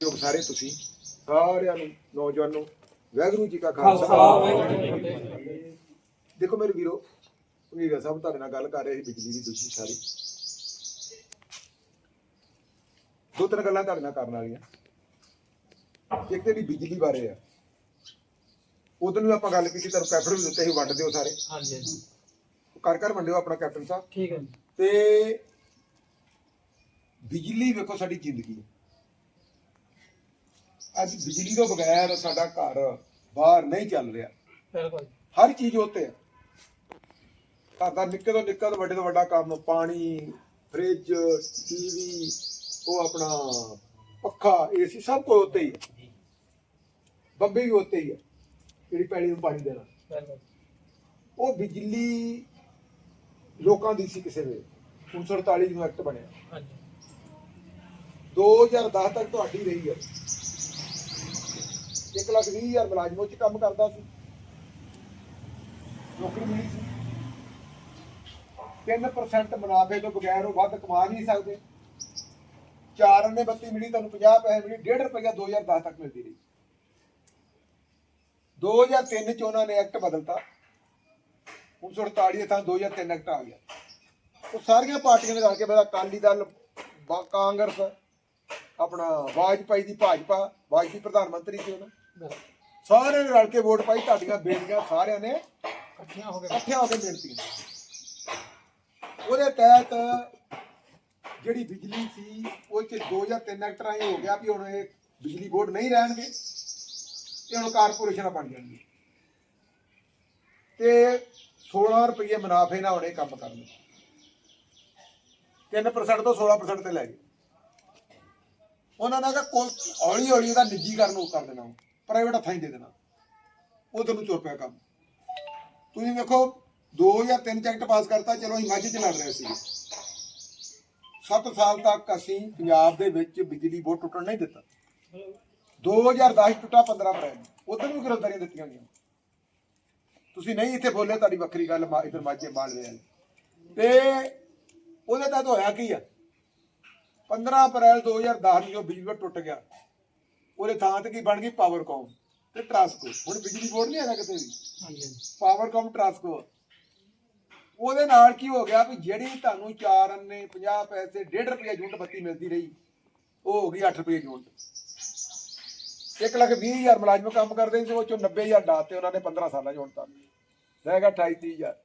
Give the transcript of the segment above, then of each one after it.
ਜੋ ਸਾਰੇ ਤੁਸੀਂ ਸਾਰਿਆਂ ਨੂੰ ਨੌਜਵਾਨ ਨੂੰ ਵਾਹਿਗੁਰੂ ਜੀ ਕਾ ਖਾਲਸਾ ਦੇਖੋ ਮੇਰੇ ਵੀਰੋ ਵੀਰਾ ਸਾਹਿਬ ਤੁਹਾਡੇ ਨਾਲ ਗੱਲ ਕਰ ਰਹੇ ਸੀ ਬਿਜਲੀ ਦੀ ਦੂਜੀ ਸਾਰੀ। ਦੋ ਤਿੰਨ ਗੱਲਾਂ ਤੁਹਾਡੇ ਨਾਲ ਕਰਨ ਵਾਲੀਆਂ। ਇੱਕ ਤੇ ਵੀ ਬਿਜਲੀ ਬਾਰੇ ਆ। ਉਦੋਂ ਵੀ ਆਪਾਂ ਗੱਲ ਕੀਤੀ ਤੁਹਾਨੂੰ ਕੈਪਟਨ ਵੀ ਦਿੱਤੇ ਸੀ ਵੰਡ ਦਿਓ ਸਾਰੇ। ਹਾਂਜੀ ਹਾਂਜੀ। ਕਰ ਕਰ ਵੰਡਿਓ ਆਪਣਾ ਕੈਪਟਨ ਸਾਹਿਬ। ਠੀਕ ਹੈ ਜੀ। ਤੇ ਬਿਜਲੀ ਵੇਖੋ ਸਾਡੀ ਜ਼ਿੰਦਗੀ। ਹੈ ਅੱਜ ਬਿਜਲੀ ਤੋਂ ਬਗੈਰ ਸਾਡਾ ਘਰ ਬਾਹਰ ਨਹੀਂ ਚੱਲ ਰਿਹਾ। ਬਿਲਕੁਲ। ਹਰ ਚੀਜ਼ ਉੱਤੇ। ਹੈ ਘਰ ਦਾ ਨਿੱਕੇ ਤੋਂ ਨਿੱਕਾ ਤੋਂ ਵੱਡੇ ਤੋਂ ਵੱਡਾ ਕੰਮ ਪਾਣੀ ਫ੍ਰਿਜ ਟੀਵੀ ਉਹ ਆਪਣਾ ਪੱਖਾ ਏਸੀ ਸਭ ਕੁਝ ਉੱਤੇ ਹੀ ਹੈ ਬੰਬੇ ਵੀ ਉੱਤੇ ਹੀ ਹੈ ਜਿਹੜੀ ਪੈਲੀ ਨੂੰ ਪਾਣੀ ਦੇਣਾ। ਬਿਲਕੁਲ ਉਹ ਬਿਜਲੀ ਲੋਕਾਂ ਦੀ ਸੀ ਕਿਸੇ ਵੇਲੇ। 1948 ਨੂੰ ਐਕਟ ਬਣਿਆ। ਹਾਂਜੀ। 2010 ਤੱਕ ਤੁਹਾਡੀ ਰਹੀ ਹੈ 1 ਲੱਖ 20 ਹਜ਼ਾਰ ਮੁਲਾਜ਼ਮ ਉਹ 'ਚ ਕੰਮ ਕਰਦਾ ਸੀ। ਨੌਕਰੀ ਮਿਲੀ ਸੀ। 3% ਮੁਨਾਫੇ ਤੋਂ ਬਗੈਰ ਉਹ ਵੱਧ ਕਮਾ ਨਹੀਂ ਸਕਦੇ। 4 ਨੇ ਬੱਤੀ ਮਿਲੀ, ਤੁਹਾਨੂੰ 50 ਪੈਸੇ ਮਿਲੀ 1.5 ਰੁਪਇਆ 2010 ਤੱਕ ਮਿਲਦੀ ਰਹੀ। 2003 ਚ ਉਹਨਾਂ ਨੇ ਐਕਟ ਬਦਲਤਾ। 1948 ਦੇ ਥਾਂ 2003 ਐਕਟ ਆ ਗਿਆ। ਉਹ ਸਾਰੀਆਂ ਪਾਰਟੀਆਂ ਨੇ ਰਲ ਕੇ ਬੜਾ ਅਕਾਲੀ ਦਲ ਕਾਂਗਰਸ, ਆਪਣਾ ਵਾਜਪਾਈ ਦੀ ਭਾਜਪਾ, ਵਾਜਪਾਈ ਪ੍ਰਧਾਨ ਮੰਤਰੀ ਸੀ ਉਹਨਾਂ। ਸਾਰਿਆਂ ਨੇ ਰਲ ਕੇ ਵੋਟ ਪਾਈ, ਤੁਹਾਡੀਆਂ ਬੇਟੀਆਂ ਸਾਰਿਆਂ ਨੇ ਇਕੱਠੀਆਂ ਹੋ ਕੇ ਇਕੱਠੀਆਂ ਹੋ ਕੇ ਮਿਲਤੀਆਂ ਉਹਦੇ ਤਹਿਤ ਜਿਹੜੀ ਬਿਜਲੀ ਸੀ, ਉਹ ਚ 2003 ਐਕਟ ਇਹ ਹੋ ਗਿਆ ਵੀ ਹੁਣ ਇਹ ਬਿਜਲੀ ਬੋਰਡ ਨਹੀਂ ਰਹਿਣਗੇ ਤੇ ਹੁਣ ਕਾਰਪੋਰੇਸ਼ਨਾਂ ਬਣ ਜਾਣਗੀਆਂ। ਤੇ 16 ਰੁਪਏ ਮੁਨਾਫੇ ਨਾਲ ਉਹਨੇ ਕੰਮ ਕਰਨੇ 3% ਤੋਂ 16% ਤੇ ਲੈ ਗਏ। ਉਹਨਾਂ ਨੇ ਕਿਹਾ ਹੌਲੀ ਹੌਲੀ ਉਹਦਾ ਨਿੱਜੀਕਰਨ ਉਹ ਕਰ ਦੇਣਾ ਪ੍ਰਾਈਵੇਟ ਹੱਥਾਂ 'ਚ ਦੇ ਦੇਣਾ। ਉਧਰ ਨੂੰ ਤੁਰ ਪਿਆ ਕੰਮ। ਤੁਸੀਂ ਵੇਖੋ 2003 ਚ ਐਕਟ ਪਾਸ ਕਰਤਾ, ਚਲੋ ਅਸੀਂ ਮਾਝੇ ਚ ਲੜ ਰਹੇ ਸੀ 7 ਸਾਲ ਤੱਕ ਅਸੀਂ ਪੰਜਾਬ ਦੇ ਵਿੱਚ ਬਿਜਲੀ ਬੋਰਡ ਟੁੱਟਣ ਨਹੀਂ ਦਿੱਤਾ। 2010 ਟੁੱਟਾ 15 ਅਪ੍ਰੈਲ ਨੂੰ ਉਧਰ ਵੀ ਗ੍ਰਿਫਤਾਰੀਆਂ ਦਿੱਤੀਆਂ ਗਈਆਂ। ਤੁਸੀਂ ਨਹੀਂ ਇੱਥੇ ਬੋਲੇ, ਤੁਹਾਡੀ ਵੱਖਰੀ ਗੱਲ, ਮਾ- ਇੱਧਰ ਮਾਝੇ ਮਾਲਵੇ ਵਾਲੀ ਤੇ ਉਹਦੇ ਤਹਿਤ ਹੋਇਆ ਕੀ ਆ? 15 ਅਪ੍ਰੈਲ 2010 ਨੂੰ ਜੋ ਬਿਜਲੀ ਬੋਰਡ ਟੁੱਟ ਗਿਆ ਉਹਦੇ ਥਾਂ ਤੇ ਕੀ ਬਣ ਗਈ? ਪਾਵਰਕੌਮ ਤੇ ਟਰਾਂਸਕੋ ਹੁਣ ਬਿਜਲੀ ਬੋਰਡ ਨਹੀਂ ਹੈਗਾ ਕਿਤੇ ਵੀ? ਪਾਵਰਕੌਮ ਟਰਾਂਸਕੋ ਉਹਦੇ ਨਾਲ ਕੀ ਹੋ ਗਿਆ ਵੀ ਜਿਹੜੀ ਤੁਹਾਨੂੰ 4 ਅੰਨੇ 50 ਪੈਸੇ 1.5 ਰੁਪਏ ਯੂਨਿਟ ਬੱਤੀ ਮਿਲਦੀ ਰਹੀ ਉਹ ਹੋ ਗਈ 8 ਰੁਪਏ ਯੂਨਿਟ। 1 ਲੱਖ 20 ਹਜ਼ਾਰ ਮੁਲਾਜ਼ਮ ਕੰਮ ਕਰਦੇ ਸੀ ਉਹ ਚੋਂ 90 ਹਜ਼ਾਰ ਡਾਤੇ ਉਹਨਾਂ ਨੇ 15 ਸਾਲਾਂ ਚ ਹੁਣ ਤੱਕ। ਰਹਿ ਗਿਆ 28 30 ਹਜ਼ਾਰ।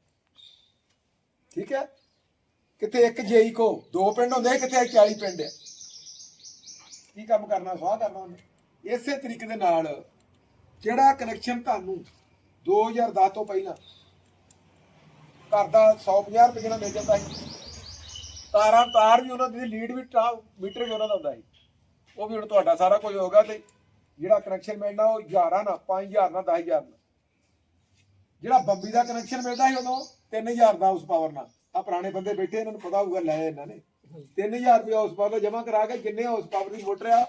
ਠੀਕ ਹੈ? ਕਿਤੇ ਇੱਕ ਜੇਈ ਕੋ ਦੋ ਪਿੰਡ ਹੁੰਦੇ ਕਿਤੇ 40 ਪਿੰਡ ਹੈ। ਕੀ ਕੰਮ ਕਰਨਾ ਸਵਾਹ ਕਰਨਾ ਉਹਨੇ? ਇਸੇ ਤਰੀਕੇ ਦੇ ਨਾਲ ਜਿਹੜਾ ਕਨੈਕਸ਼ਨ ਤੁਹਾਨੂੰ 2010 ਤੋਂ ਪਹਿਲਾਂ ਘਰ ਦਾ 150 ਰੁਪਏ ਨਾਲ ਮਿਲ ਜਾਂਦਾ ਸੀ, ਤਾਰਾਂ ਤਾਰ ਵੀ ਉਹਨਾਂ ਦੀ ਲੀਡ ਵੀ ਮੀਟਰ ਵੀ ਉਹਨਾਂ ਦਾ ਹੁੰਦਾ ਸੀ। ਉਹ ਵੀ ਹੁਣ ਤੁਹਾਡਾ ਸਾਰਾ ਕੁਝ ਹੋਗਾ ਤੇ ਜਿਹੜਾ ਕਨੈਕਸ਼ਨ ਮਿਲਣਾ ਉਹ 11 ਨਾ 5000 ਨਾ 10000 ਨਾ ਜਿਹੜਾ ਬੰਬੀ ਦਾ ਕਨੈਕਸ਼ਨ ਮਿਲਦਾ ਸੀ ਉਦੋਂ 3000 ਦਾ ਉਸ ਪਾਵਰ ਨਾਲ। ਆ ਪੁਰਾਣੇ ਬੰਦੇ ਬੈਠੇ, ਇਹਨਾਂ ਨੂੰ ਪਤਾ ਹੋਊਗਾ, ਲੈ ਇਹਨਾਂ ਨੇ। 3000 ਰੁਪਏ ਉਸ ਪਾਵਰ ਦਾ ਜਮ੍ਹਾਂ ਕਰਾ ਕੇ ਜਿੰਨੇ ਉਸ ਪਾਵਰ ਦੀ ਮੋਟਰ ਆ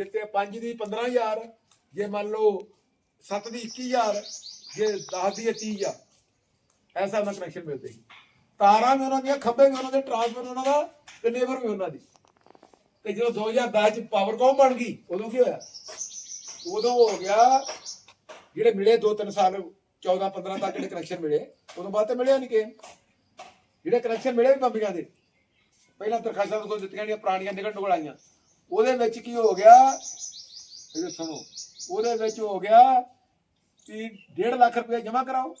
ਜਿੱਤੇ 5 ਦੀ 15000 ਜੇ ਮੰਨ ਲਓ 7 ਦੀ 21000 ਜੇ 10 ਦੀ 30000 ਐਸਾ ਉਹਨਾਂ ਕਨੈਕਸ਼ਨ ਮਿਲਦੇ ਤਾਰਾਂ ਵੀ ਉਹਨਾਂ ਦੀਆਂ, ਖੰਭੇ ਵੀ ਉਹਨਾਂ ਦੇ ਟਰਾਂਸਫਰ ਉਹਨਾਂ ਦਾ ਤੇ ਲੇਬਰ ਵੀ ਉਹਨਾਂ ਦੀ। ਤੇ ਜਦੋਂ 2010 ਚ ਪਾਵਰਕੌਮ ਬਣ ਗਈ? ਉਦੋਂ ਕੀ ਹੋਇਆ? ਉਦੋਂ ਹੋ ਗਿਆ, ਜਿਹੜੇ ਮਿਲੇ 2-3 ਸਾਲ 14 15 ਤੱਕ ਜਿਹੜੇ ਕਨੈਕਸ਼ਨ ਮਿਲੇ, ਉਦੋਂ ਬਾਅਦ ਤੇ ਮਿਲਿਆ ਨਹੀਂ ਕਿ ਜਿਹੜੇ ਕਨੈਕਸ਼ਨ ਮਿਲੇ ਵੀ ਬੰਬੀਆਂ ਦੇ, ਪਹਿਲਾਂ ਤਰਖਾਸ਼ਾਂ ਕੋਈ ਦਿੱਤੀਆਂ ਨਹੀਂ ਪੁਰਾਣੀਆਂ ਨਿਕਲ ਨਿਕਲ ਉਹਦੇ ਵਿੱਚ ਕੀ ਹੋ ਗਿਆ? ਇਹ ਸੁਣੋ ਉਹਦੇ ਵਿੱਚ ਹੋ ਗਿਆ ਕਿ 1.5 ਲੱਖ ਰੁਪਏ ਜਮ੍ਹਾਂ ਕਰਾਓ।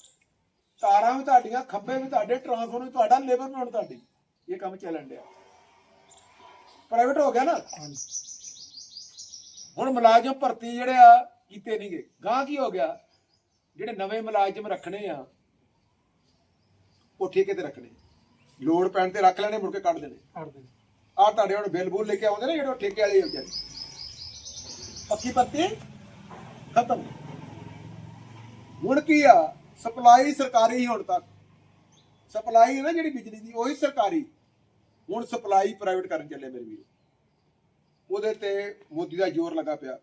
ਤਾਰਾਂ ਵੀ ਤੁਹਾਡੀਆਂ ਖੰਭੇ ਵੀ ਤੁਹਾਡੇ ਟਰਾਂਸਫਾਰਮਰ ਵੀ ਤੁਹਾਡਾ ਲੇਬਰ ਵੀ ਹੁਣ ਤੁਹਾਡੀ। ਇਹ ਕੰਮ ਚੱਲਣ ਡਿਆ। ਪ੍ਰਾਈਵੇਟ ਹੋ ਗਿਆ ਨਾ? ਹੁਣ ਮੁਲਾਜ਼ਮ ਭਰਤੀ ਜਿਹੜੇ ਆ ਕੀਤੇ ਨਹੀਂਗੇ ਗਾਂ ਕੀ ਹੋ ਗਿਆ? ਜਿਹੜੇ ਨਵੇਂ ਮੁਲਾਜ਼ਮ ਰੱਖਣੇ ਆ ਉਹ ਠੇਕੇ ਤੇ ਰੱਖਣੇ। ਲੋੜ ਪੈਣ ਤੇ ਰੱਖ ਲੈਣੇ ਮੁੜ ਕੇ ਕੱਢ ਦੇਣੇ। ਕੱਢ ਦੇ ਆ ਤੁਹਾਡੇ ਹੁਣ ਬਿੱਲ ਬੁੱਲ ਲੈ ਕੇ ਆਉਂਦੇ ਨੇ ਜਿਹੜੇ ਠੇਕੇ ਵਾਲੇ ਹੋ ਪੱਕੀ ਪੱਤੀ? ਖਤਮ। ਹੁਣ ਕੀ ਆ? ਸਪਲਾਈ ਸਰਕਾਰੀ ਹੁਣ ਤੱਕ। ਸਪਲਾਈ ਹੈ ਨਾ ਜਿਹੜੀ ਬਿਜਲੀ ਦੀ, ਉਹੀ ਸਰਕਾਰੀ। ਹੁਣ ਸਪਲਾਈ ਪ੍ਰਾਈਵੇਟ ਕਰਨ ਚੱਲੇ ਮੇਰੇ ਵੀਰ। ਉਹਦੇ ਤੇ ਮੋਦੀ ਦਾ ਜ਼ੋਰ ਲੱਗਾ ਪਿਆ।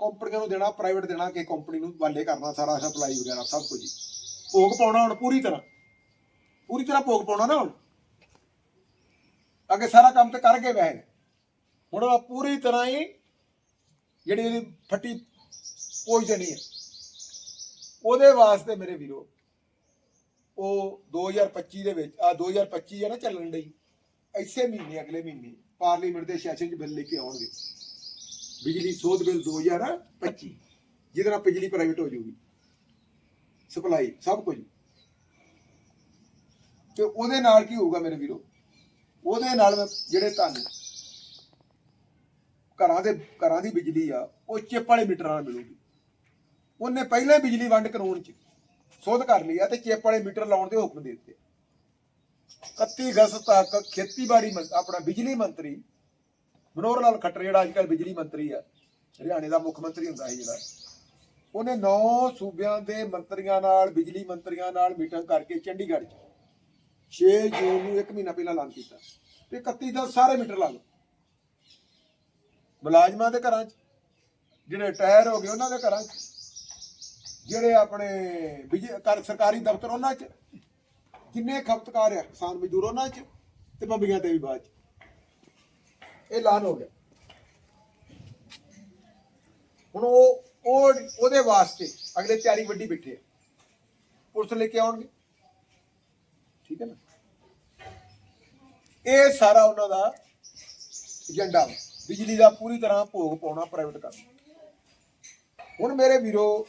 ਕੰਪਨੀਆਂ ਨੂੰ ਦੇਣਾ ਪ੍ਰਾਈਵੇਟ ਦੇਣਾ ਕਿ ਕੰਪਨੀ ਨੂੰ ਵਾਲੇ ਕਰਨਾ ਸਾਰਾ ਸਪਲਾਈ ਵਗੈਰਾ ਸਭ ਕੁਝ। ਭੋਗ ਪਾਉਣਾ ਹੁਣ ਪੂਰੀ ਤਰ੍ਹਾਂ। ਪੂਰੀ ਤਰ੍ਹਾਂ ਭੋਗ ਪਾਉਣਾ ਨਾ ਹੁਣ। ਅੱਗੇ ਸਾਰਾ ਕੰਮ ਤੇ ਕਰ ਗਏ। ਵੈਸੇ ਹੁਣ ਉਹ ਪੂਰੀ ਤਰ੍ਹਾਂ ਹੀ ਜਿਹੜੀ ਇਹਦੀ ਫੱਟੀ ਪੋਈ ਜਾਣੀ ਹੈ। ਉਹਦੇ ਵਾਸਤੇ ਮੇਰੇ ਵੀਰੋ, ਉਹ 2025 ਦੇ ਵਿੱਚ ਆ 2025 ਹੈ ਨਾ ਚੱਲਣ ਲਈ ਇਸੇ ਮਹੀਨੇ, ਅਗਲੇ ਮਹੀਨੇ ਪਾਰਲੀਮੈਂਟ ਦੇ ਸੈਸ਼ਨ 'ਚ ਬਿੱਲ ਲੈ ਕੇ ਆਉਣਗੇ। ਬਿਜਲੀ ਸੋਧ ਬਿੱਲ 2025 ਜਿਹਦੇ ਨਾਲ ਬਿਜਲੀ ਪ੍ਰਾਈਵੇਟ ਹੋ ਜਾਊਗੀ। ਸਪਲਾਈ ਸਭ ਕੁਝ। ਤੇ ਉਹਦੇ ਨਾਲ ਕੀ ਹੋਊਗਾ ਮੇਰੇ ਵੀਰੋ? ਉਹਦੇ ਨਾਲ ਜਿਹੜੇ ਤੁਹਾਨੂੰ ਘਰਾਂ ਦੇ, ਘਰਾਂ ਦੀ ਬਿਜਲੀ ਆ, ਉਹ ਚਿੱਪ ਵਾਲੇ ਮੀਟਰਾਂ ਨਾਲ ਮਿਲੂਗੀ। ਉਹਨੇ ਪਹਿਲਾਂ ਹੀ ਬਿਜਲੀ ਵੰਡ ਕਾਨੂੰਨ 'ਚ ਸੋਧ ਕਰ ਲਿਆ ਤੇ ਚਿੱਪ ਵਾਲੇ ਮੀਟਰ ਲਾਉਣ ਦੇ ਹੁਕਮ ਦੇ ਦਿੱਤੇ। 31 ਅਗਸਤ ਤੱਕ ਖੇਤੀਬਾੜੀ ਆਪਣਾ ਬਿਜਲੀ ਮੰਤਰੀ ਮਨੋਹਰ ਲਾਲ ਖੱਟਰ, ਜਿਹੜਾ ਅੱਜ ਕੱਲ੍ਹ ਬਿਜਲੀ ਮੰਤਰੀ ਆ, ਹਰਿਆਣੇ ਦਾ ਮੁੱਖ ਮੰਤਰੀ ਹੁੰਦਾ ਸੀ ਜਿਹੜਾ, ਉਹਨੇ 9 ਸੂਬਿਆਂ ਦੇ ਮੰਤਰੀਆਂ ਨਾਲ, ਬਿਜਲੀ ਮੰਤਰੀਆਂ ਨਾਲ ਮੀਟਿੰਗ ਕਰਕੇ ਚੰਡੀਗੜ੍ਹ 'ਚ 6 ਜੂਨ ਨੂੰ ਇੱਕ ਮਹੀਨਾ ਪਹਿਲਾਂ ਐਲਾਨ ਕੀਤਾ। ਤੇ 31 ਦਾ ਸਾਰੇ ਮੀਟਰ ਲਾ ਲਓ। ਮੁਲਾਜ਼ਮਾਂ ਦੇ ਘਰਾਂ 'ਚ, ਜਿਹੜੇ ਰਿਟਾਇਰ ਹੋ ਗਏ ਉਹਨਾਂ ਦੇ ਘਰਾਂ 'ਚ, ਜਿਹੜੇ ਆਪਣੇ ਸਰਕਾਰੀ ਦਫ਼ਤਰ ਉਹਨਾਂ 'ਚ, ਜਿੰਨੇ ਖਪਤਕਾਰ ਆ, ਕਿਸਾਨ ਮਜ਼ਦੂਰ ਉਹਨਾਂ 'ਚ ਤੇ ਬੰਬੀਆਂ ਤੇ ਵੀ ਬਾਅਦ 'ਚ। ਇਹ ਐਲਾਨ ਹੋ ਗਿਆ। ਹੁਣ ਉਹ ਉਹ, ਉਹਦੇ ਵਾਸਤੇ ਅਗਲੇ ਤਿਆਰੀ ਵੱਡੀ ਬੈਠੇ ਆ। ਪੁਲਿਸ ਲੈ ਕੇ ਆਉਣਗੇ। ਠੀਕ ਹੈ ਨਾ? ਇਹ ਸਾਰਾ ਉਹਨਾਂ ਦਾ ਏਜੰਡਾ ਬਿਜਲੀ ਦਾ ਪੂਰੀ ਤਰ੍ਹਾਂ ਭੋਗ ਪਾਉਣਾ ਪ੍ਰਾਈਵੇਟ ਕਰਨਾ ਹੁਣ ਮੇਰੇ ਵੀਰੋ,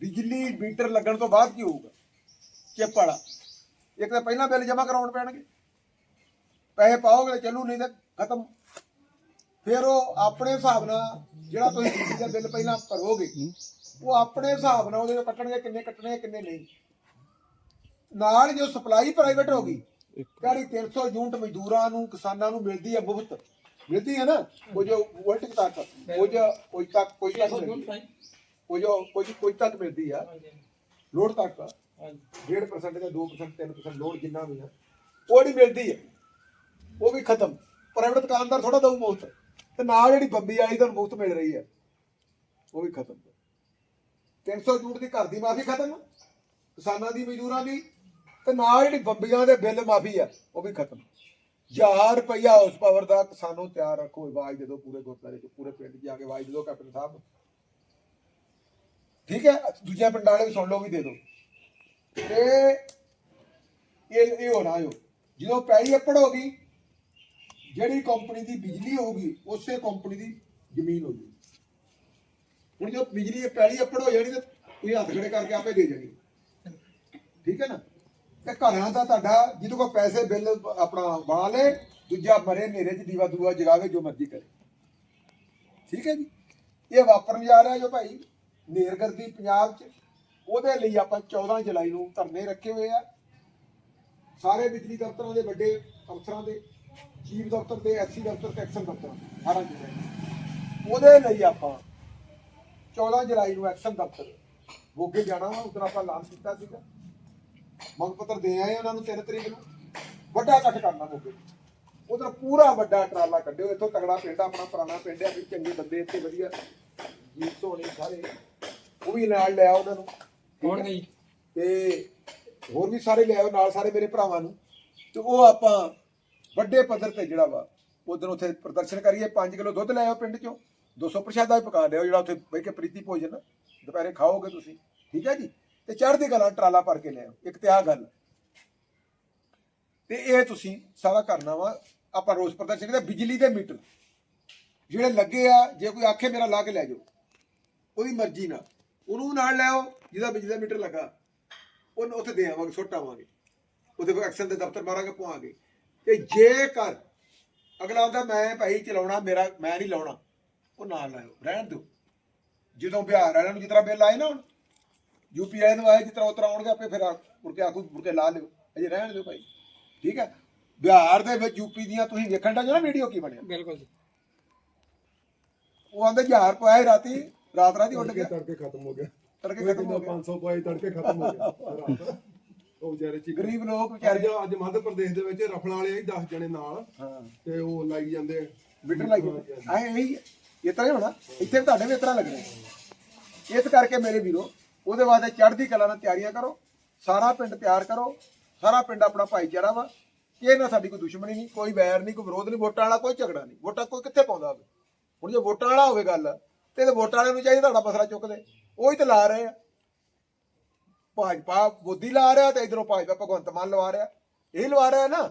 ਬਿਜਲੀ ਮੀਟਰ ਲੱਗਣ ਤੋਂ ਬਾਅਦ ਕੀ ਹੋਊਗਾ? ਚਿੱਪ ਵਾਲਾ। ਇੱਕ ਤਾਂ ਪਹਿਲਾਂ ਬਿੱਲ ਜਮ੍ਹਾਂ ਕਰਾਉਣ ਪੈਣਗੇ। ਪੈਸੇ ਪਾਓਗੇ ਤਾਂ ਚੱਲੂ, ਨਹੀਂ ਤਾਂ ਖਤਮ। ਫਿਰ ਉਹ ਆਪਣੇ ਹਿਸਾਬ ਨਾਲ ਜਿਹੜਾ ਤੁਸੀਂ ਬਿਜਲੀ ਦਾ ਬਿੱਲ ਪਹਿਲਾਂ ਭਰੋਗੇ, ਉਹ ਆਪਣੇ ਹਿਸਾਬ ਨਾਲ ਉਹਦੇ ਕੱਟਣਗੇ, ਕਿੰਨੇ ਕੱਟਣੇ ਕਿੰਨੇ ਨਹੀਂ। ਨਾਲ ਜੋ ਸਪਲਾਈ ਪ੍ਰਾਈਵੇਟ ਹੋ ਗਈ। ਜਿਹੜੀ 300 ਯੂਨਿਟ ਮਜ਼ਦੂਰਾਂ ਨੂੰ ਕਿਸਾਨਾਂ ਨੂੰ ਮਿਲਦੀ ਹੈ ਮੁਫਤ। ਮਿਲਦੀ ਹੈ ਨਾ? ਉਹ ਜੋ ਵੋਲਟਿਕ ਤੱਕ ਉਹ ਜੋ ਕੋਈ ਤੱਕ ਕੋਈ ਤੱਕ। ਉਹ ਜੋ ਕੋਈ ਕੋਈ ਤੱਕ ਮਿਲਦੀ ਆ। ਲੋਡ ਤੱਕ 1.5% ਜਾਂ 2% 3% ਲੋਡ ਜਿੰਨਾ ਵੀ ਹੈ ਉਹ ਨਹੀਂ ਮਿਲਦੀ ਹੈ ਉਹ ਵੀ ਖਤਮ। ਪ੍ਰਾਈਵੇਟ ਦੁਕਾਨਦਾਰ ਥੋੜਾ ਦਊ ਮੁਫਤ। ਤੇ ਨਾਲ ਜਿਹੜੀ ਬੰਬੀ ਵਾਲੀ ਤੁਹਾਨੂੰ ਮੁਫਤ ਮਿਲ ਰਹੀ ਹੈ ਉਹ ਵੀ ਖਤਮ। 300 ਯੂਨਿਟ ਦੀ ਘਰ ਦੀ ਮਾਫੀ ਖਤਮ ਕਿਸਾਨਾਂ ਦੀ ਮਜ਼ਦੂਰਾਂ ਦੀ ਤੇ ਨਾਲ ਜਿਹੜੀ ਬੰਬੀਆਂ ਦੇ ਬਿੱਲ ਮਾਫੀ ਆ, ਉਹ ਵੀ ਖਤਮ। 1000 ਰੁਪਇਆ ਹਾਊਸ ਪਾਵਰ ਦਾ ਕਿਸਾਨੋਂ ਤਿਆਰ ਰੱਖੋ, ਆਵਾਜ਼ ਦੇ ਦਿਓ ਪੂਰੇ ਗੁਰਦੁਆਰੇ ਚ, ਪੂਰੇ ਪਿੰਡ ਜਾ ਕੇ ਆਵਾਜ਼ ਦੇ ਦਿਓ ਕੈਪਟਨ ਸਾਹਿਬ। ਠੀਕ ਹੈ, ਦੂਜਿਆਂ ਪਿੰਡਾਂ ਵਾਲੇ ਵੀ ਸੁਣ ਲਓ ਵੀ ਦੇ ਦਿਓ। ਤੇ ਇਹ ਇਹ ਹੋਣਾ ਜੋ ਜਦੋਂ ਪੈਲੀ ਅੱਪੜ ਹੋ ਗਈ, ਜਿਹੜੀ ਕੰਪਨੀ ਦੀ ਬਿਜਲੀ ਹੋਊਗੀ, ਉਸੇ ਕੰਪਨੀ ਦੀ ਜ਼ਮੀਨ ਹੋ ਜੂਗੀ। ਹੁਣ ਜਦੋਂ ਬਿਜਲੀ, ਪੈਲੀ ਅੱਪੜ ਹੋ ਜਾਣੀ, ਤੇ ਤੁਸੀਂ ਹੱਥ ਖੜੇ ਕਰਕੇ ਆਪੇ ਦੇ ਜਾਣੀ। ਠੀਕ ਹੈ ਨਾ? ਤੇ ਘਰਾਂ ਦਾ ਤੁਹਾਡਾ, ਜਿਹਦੇ ਕੋਲ ਪੈਸੇ ਬਿੱਲ ਆਪਣਾ ਬਣਾ ਦੂਜਾ ਮਰੇ ਨੇਰੇ ਚ ਦੀਵਾ ਦੂਆ ਜਗਾਵੇ ਜੋ ਮਰਜ਼ੀ ਕਰੇ। ਠੀਕ ਹੈ ਜੀ? ਇਹ ਵਾਪਰਨ ਜਾ ਰਿਹਾ ਜੋ ਭਾਈ, ਨੇਰਗਰਦੀ ਪੰਜਾਬ ਚ। ਉਹਦੇ ਲਈ ਆਪਾਂ 14 ਜੁਲਾਈ ਨੂੰ ਧਰਨੇ ਰੱਖੇ ਹੋਏ ਆ। ਸਾਰੇ ਬਿਜਲੀ ਦਫ਼ਤਰਾਂ ਦੇ ਵੱਡੇ ਅਫਸਰਾਂ ਦੇ, ਚੀਫ ਦਫ਼ਤਰ ਦੇ ਐਸਸੀ ਦਫ਼ਤਰ ਤੇ ਐਕਸ਼ਨ ਦਫ਼ਤਰ 18 ਜੁਲਾਈ ਉਹਦੇ ਲਈ ਆਪਾਂ 14 ਜੁਲਾਈ ਨੂੰ ਐਕਸ਼ਨ ਦਫ਼ਤਰ, ਮੋਗੇ ਜਾਣਾ ਵਾ ਉਦੋਂ ਆਪਾਂ ਐਲਾਨ ਕੀਤਾ ਸੀਗਾ। ਮੰਗ ਪੱਤਰ ਦੇ ਆਏ ਉਹਨਾਂ ਨੂੰ 3 ਤਰੀਕ ਨੂੰ। ਵੱਡਾ ਇਕੱਠ ਕਰਨਾ ਮੋਗੇ ਉਧਰ ਪੂਰਾ ਵੱਡਾ ਟਰਾਲਾ ਕੱਢਿਓ। ਇੱਥੋਂ ਤਗੜਾ ਪਿੰਡ ਆ, ਆਪਣਾ ਪੁਰਾਣਾ ਪਿੰਡ ਆ ਵੀ ਚੰਗੇ ਬੰਦੇ ਇੱਥੇ ਵਧੀਆ। ਜੀਤ ਹੋਣੀ ਸਾਰੇ। ਉਹ ਵੀ ਨਾਲ ਲਿਆ ਉਹਨਾਂ ਨੂੰ। ਠੀਕ ਹੈ? ਗਈ ਤੇ ਹੋਰ ਵੀ ਸਾਰੇ ਲਿਆਓ ਨਾਲ ਸਾਰੇ ਮੇਰੇ ਭਰਾਵਾਂ ਨੂੰ। ਤੇ ਉਹ ਆਪਾਂ ਵੱਡੇ ਪੱਧਰ ਤੇ ਜਿਹੜਾ ਵਾ ਉਧਰ ਉੱਥੇ ਪ੍ਰਦਰਸ਼ਨ ਕਰੀਏ। 5 ਕਿਲੋ ਦੁੱਧ ਲੈ ਆਓ ਪਿੰਡ ਚੋਂ। 200 ਪ੍ਰਸ਼ਾਦਾ ਵੀ ਪਕਾ ਲਿਓ ਜਿਹੜਾ ਉੱਥੇ ਬਹਿ ਕੇ ਪ੍ਰੀਤੀ ਭੋਜਨ ਦੁਪਹਿਰੇ ਖਾਓਗੇ ਤੁਸੀਂ। ਠੀਕ ਹੈ ਜੀ? ਤੇ ਚੜ੍ਹਦੀ ਕਲਾ ਟਰਾਲਾ ਭਰ ਕੇ ਲੈ ਇੱਕ ਤੇ ਆਹ ਗੱਲ। ਤੇ ਇਹ ਤੁਸੀਂ ਸਾਰਾ ਕਰਨਾ ਵਾ, ਆਪਾਂ ਰੋਸ ਪ੍ਰਦਰਸ਼ਨ ਕਰਦੇ ਬਿਜਲੀ ਦੇ ਮੀਟਰ। ਜਿਹੜੇ ਲੱਗੇ ਆ, ਜੇ ਕੋਈ ਆਖੇ ਮੇਰਾ ਲਾ ਕੇ ਲੈ ਜਾਓ, ਉਹਦੀ ਮਰਜ਼ੀ ਨਾਲ। ਉਹਨੂੰ ਨਾਲ ਲੈ ਆਓ, ਜਿਹਦਾ ਬਿਜਲੀ ਦਾ ਮੀਟਰ ਲੱਗਾ। ਉਹਨੂੰ ਉੱਥੇ ਦੇ ਆਵਾਂਗੇ, ਸੁੱਟ ਆਵਾਂਗੇ। ਉਹਦੇ ਕੋਲ ਐਕਸਲ ਦੇ ਦਫ਼ਤਰ ਮਾਰਾਂਗੇ, ਪਵਾਂਗੇ। ਤੇ ਜੇ ਕਰ, ਅਗਲਾ ਆਉਂਦਾ ਮੈਂ ਭਾਈ ਚਲਾਉਣਾ, ਮੇਰਾ, ਮੈਂ ਨਹੀਂ ਲਾਉਣਾ, ਉਹ ਨਾਲ ਲਾਇਓ ਰਹਿਣ ਦਿਓ। ਜਦੋਂ ਬਿਹਾਰ ਵਾਲਿਆਂ ਨੂੰ ਜਿਤਨਾ ਬਿੱਲ ਆਏ ਨਾ ਹੁਣ ਯੂਪੀਆਈ ਨੂੰ ਆਏ ਜਿਤਨਾ ਉਤਰਾ ਆਉਣਗੇ ਆਪੇ ਫਿਰ ਮੁੜ ਕੇ ਆਖੂ ਮੁੜ ਕੇ ਲਾ ਲਿਓ। ਅਜੇ ਰਹਿਣ ਦਿਓ ਭਾਈ। ਠੀਕ ਹੈ? ਬਿਹਾਰ ਦੇ ਵਿੱਚ ਯੂਪੀ ਦੀਆਂ ਤੁਸੀਂ ਵੇਖਣ ਦਾ ਨਾ ਵੀਡੀਓ ਕੀ ਬਣਿਆ? ਬਿਲਕੁਲ ਜੀ। ਉਹ ਆਂਦੇ ਹਜ਼ਾਰ ਪਾਇਆ ਰਾਤੀ ਰਾਤ ਰਾਤੀ ਉੱਡ ਗਿਆ। ਤੜਕੇ ਖਤਮ ਹੋ ਗਿਆ। ਤੜਕੇ ਖਤਮ ਹੋ ਗਿਆ। 500 ਪਾਏ ਤੜਕੇ ਖਤਮ ਹੋ ਗਿਆ। ਉਹ ਵਿਚਾਰੇ ਚੀਕ ਗਰੀਬ ਲੋਕ ਵਿਚਾਰੇ। ਅੱਜ ਅੱਜ ਮੱਧ ਪ੍ਰਦੇਸ਼ ਦੇ ਵਿੱਚ ਰਫਲਾਂ ਵਾਲੇ ਆਈ 10 ਜਣੇ ਨਾਲ। ਹਾਂ। ਤੇ ਉਹ ਲਾਈ ਜਾਂਦੇ ਮੀਟਰ ਲਾਈ ਜਾਂਦੇ। ਐ ਇਹੀ ਇਸ ਤਰ੍ਹਾਂ ਹੀ ਹੋਣਾ। ਇੱਥੇ ਵੀ ਤੁਹਾਡੇ ਵੀ ਇਸ ਤਰ੍ਹਾਂ ਲੱਗਣੇ ਇਸ ਕਰਕੇ ਮੇਰੇ ਵੀਰੋ ਉਹਦੇ ਵਾਸਤੇ ਚੜ੍ਹਦੀ ਕਲਾ ਨਾਲ ਤਿਆਰੀਆਂ ਕਰੋ, ਸਾਰਾ ਪਿੰਡ ਤਿਆਰ ਕਰੋ, ਸਾਰਾ ਪਿੰਡ ਆਪਣਾ ਭਾਈਚਾਰਾ ਵਾ। ਇਹ ਨਾ ਸਾਡੀ ਕੋਈ ਦੁਸ਼ਮਣੀ ਨਹੀਂ, ਕੋਈ ਵੈਰ ਨਹੀਂ, ਕੋਈ ਵਿਰੋਧ ਨਹੀਂ, ਵੋਟਾਂ ਵਾਲਾ ਕੋਈ ਝਗੜਾ ਨਹੀਂ। ਵੋਟਾਂ ਕੋਈ ਕਿੱਥੇ ਪਾਉਂਦਾ ਹੋਵੇ? ਹੁਣ ਜੇ ਵੋਟਾਂ ਵਾਲਾ ਹੋਵੇ ਗੱਲ, ਤੇ ਇਹਦੇ ਵੋਟਾਂ ਵਾਲਿਆਂ ਨੂੰ ਚਾਹੀਦਾ ਤੁਹਾਡਾ ਮਸਲਾ ਚੁੱਕਦੇ ਉਹੀ ਤਾਂ ਲਾ ਰਹੇ ਆ। ਭਾਜਪਾ ਬੋਦੀ ਲਾ ਰਿਹਾ ਤੇ ਇਧਰੋਂ ਭਾਜਪਾ ਭਗਵੰਤ ਮਾਨ ਲਵਾ ਰਿਹਾ। ਇਹ ਲਵਾ ਰਿਹਾ ਨਾ।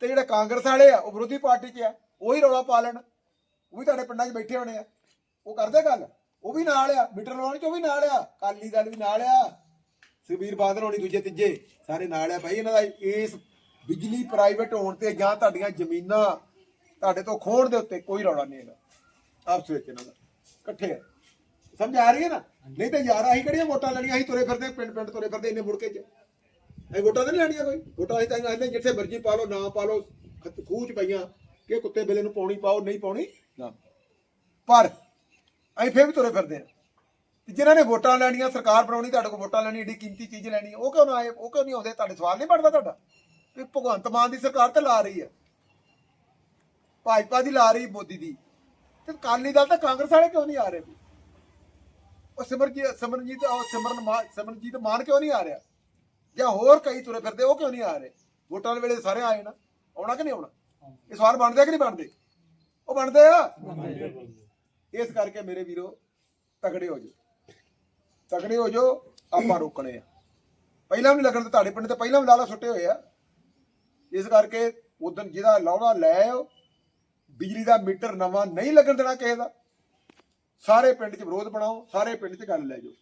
ਤੇ ਜਿਹੜੇ ਕਾਂਗਰਸ ਵਾਲੇ ਆ, ਉਹ ਵਿਰੋਧੀ ਪਾਰਟੀ 'ਚ ਆ, ਉਹੀ ਰੌਲਾ ਪਾ ਲੈਣ। ਉਹ ਵੀ ਤੁਹਾਡੇ ਪਿੰਡਾਂ 'ਚ ਬੈਠੇ ਹੋਣੇ ਆ। ਉਹ ਕਰਦੇ ਗੱਲ? ਉਹ ਵੀ ਨਾਲ ਆ ਮੀਟਰ ਲਾਉਣ 'ਚ ਉਹ ਵੀ ਨਾਲ ਆ ਕਾਲੀ ਦਲ ਵੀ ਨਾਲ ਆ। ਸੁਖਬੀਰ ਬਾਦਲ ਹੋਣੀ ਦੂਜੇ ਤੀਜੇ ਸਾਰੇ ਨਾਲ ਆ ਭਾਈ ਇਹਨਾਂ ਦਾ ਇਸ ਬਿਜਲੀ ਪ੍ਰਾਈਵੇਟ ਹੋਣ ਤੇ ਜਾਂ ਤੁਹਾਡੀਆਂ ਜ਼ਮੀਨਾਂ ਤੁਹਾਡੇ ਤੋਂ ਖੋਣ ਦੇ ਉੱਤੇ ਕੋਈ ਰੌਲਾ ਨਹੀਂ ਹੈਗਾ। ਆਪਸ ਵਿੱਚ ਇਹਨਾਂ ਦਾ ਇਕੱਠੇ ਆ। ਸਮਝ ਆ ਰਹੀ ਹੈ ਨਾ? ਨਹੀਂ ਤਾਂ ਯਾਰ ਅਸੀਂ ਕਿਹੜੀਆਂ ਵੋਟਾਂ ਲੈਣੀਆਂ ਅਸੀਂ ਤੁਰੇ ਫਿਰਦੇ ਪਿੰਡ ਪਿੰਡ ਤੁਰੇ ਫਿਰਦੇ ਇੰਨੇ ਮੁੜ ਕੇ ਚ। ਅਸੀਂ ਵੋਟਾਂ ਤਾਂ ਨਹੀਂ ਲੈਣੀਆਂ ਕੋਈ। ਵੋਟਾਂ ਅਸੀਂ ਤਾਂ ਕਹਿੰਦੇ ਜਿੱਥੇ ਮਰਜ਼ੀ ਪਾ ਲਓ ਨਾ ਪਾ ਲਓ ਖੂਹ ਚ ਪਈਆਂ ਕਿ ਕੁੱਤੇ ਬਿੱਲੇ ਨੂੰ ਪਾਉਣੀ ਪਾਓ ਨਹੀਂ ਪਾਉਣੀ। ਨਾ। ਪਰ ਅਸੀਂ ਫੇਰ ਵੀ ਤੁਰੇ ਫਿਰਦੇ ਆ ਤੇ ਜਿਨ੍ਹਾਂ ਨੇ ਵੋਟਾਂ ਲੈਣੀਆਂ, ਸਰਕਾਰ ਬਣਾਉਣੀ, ਤੁਹਾਡੇ ਕੋਲ ਵੋਟਾਂ ਲੈਣੀ ਏਡੀ ਕੀਮਤੀ ਚੀਜ਼ ਲੈਣੀ, ਉਹ ਕਿਉਂ ਨਾ ਆਏ, ਉਹ ਕਿਉਂ ਨਹੀਂ ਆਉਂਦੇ? ਤੁਹਾਡੇ ਸਵਾਲ ਨਹੀਂ ਪੜਦਾ ਤੁਹਾਡਾ? ਵੀ ਭਗਵੰਤ ਮਾਨ ਦੀ ਸਰਕਾਰ ਤੇ ਲਾ ਰਹੀ ਹੈ। ਭਾਜਪਾ ਦੀ ਲਾ ਰਹੀ, ਮੋਦੀ ਦੀ। ਤੇ ਕਾਲੀ ਦਲ ਤਾਂ ਕਾਂਗਰਸ ਵਾਲੇ ਕਿਉਂ ਨਹੀਂ ਆ ਰਹੇ? ਉਹ ਸਿਮਰਜੀਤ ਸਿਮਰਨਜੀਤ ਉਹ ਸਿਮਰਨ ਮਾਨ ਸਿਮਰਨਜੀਤ ਮਾਨ ਕਿਉਂ ਨਹੀਂ ਆ ਰਿਹਾ? ਜਾਂ ਹੋਰ ਕਈ ਤੁਰੇ ਫਿਰਦੇ, ਉਹ ਕਿਉਂ ਨਹੀਂ ਆ ਰਹੇ? ਵੋਟਾਂ ਵੇਲੇ ਸਾਰੇ ਆਏ ਨਾ। ਆਉਣਾ ਕਿ ਨਹੀਂ ਆਉਣਾ? ਇਹ ਸਵਾਲ ਬਣਦੇ ਕਿ ਨਹੀਂ ਬਣਦੇ? ਉਹ ਬਣਦੇ ਆ। ਇਸ ਕਰਕੇ ਮੇਰੇ ਵੀਰੋ, ਤਗੜੇ ਹੋ ਜਾਓ। ਤਗੜੇ ਹੋ ਜਾਓ, ਆਪਾਂ ਰੋਕਣੇ ਆ। ਪਹਿਲਾਂ ਵੀ ਲੱਗਣ ਤੇ ਤੁਹਾਡੇ ਪਿੰਡ ਤੇ ਪਹਿਲਾਂ ਵੀ ਲਾਲਾ ਸੁੱਟੇ ਹੋਏ ਆ। ਇਸ ਕਰਕੇ ਉਦੋਂ ਜਿਹਦਾ ਲਾਉਣਾ ਲੈ ਆਓ ਬਿਜਲੀ ਦਾ ਮੀਟਰ ਨਵਾਂ ਨਹੀਂ ਲੱਗਣ ਦੇਣਾ ਕਿਸੇ ਦਾ। ਸਾਰੇ ਪਿੰਡ 'ਚ ਵਿਰੋਧ ਬਣਾਓ, ਸਾਰੇ ਪਿੰਡ 'ਚ ਗੱਲ ਲੈ ਜਾਓ।